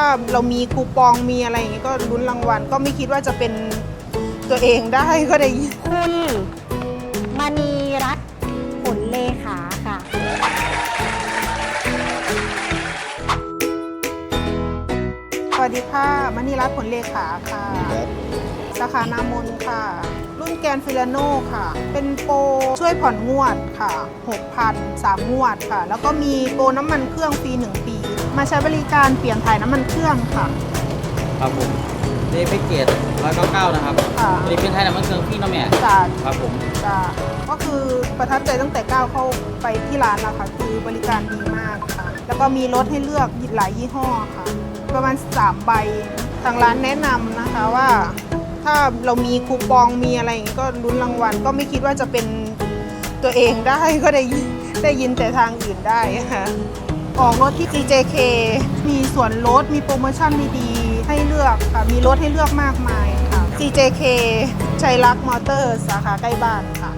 ถ้าเรามีคูปองมีอะไรอย่างงี้ก็ลุ้นรางวัลก็ไม่คิดว่าจะเป็นตัวเองได้ก็ได้คุณมณีรัตน์ผลเลขาค่ะ สวัสดีค่ะมณีรัตน์ผลเลขาค่ะ สาขานามนค่ะ รุ่นแกนฟิลาโนค่ะ เป็นโปรช่วยผ่อนงวดค่ะ 6,000 3งวดค่ะ แล้วก็มีโปรน้ำมันเครื่องฟรี1ปี มาใช้บริการเปลี่ยนถ่ายน้ำมันเครื่องค่ะครับผมเดย์แพ็กเกจ199นะครับค่ะผลิตเป็นไทยน้ำมันเครื่องพี่น้องแม่จากครับผมจะก็คือประทับใจตั้งแต่ก้าวเข้าไปที่ร้านแล้วค่ะคือบริการดีมากค่ะ แล้วก็มีรถให้เลือกหลายยี่ห้อค่ะ ประมาณ 3 ใบทางร้านแนะนำนะคะว่า ถ้าเรามีคูปองมีอะไรอย่างงี้ก็ลุ้นรางวัล ก็ไม่คิดว่าจะเป็นตัวเองได้ก็ได้ยินได้ยินแต่ทางอื่นได้ค่ะ ออกรถที่ CJK มีส่วนลด มีโปรโมชั่นดีๆ ให้เลือกค่ะ มีรถให้เลือกมากมายค่ะ CJK ชัยรักมอเตอร์สาขาใกล้บ้านค่ะ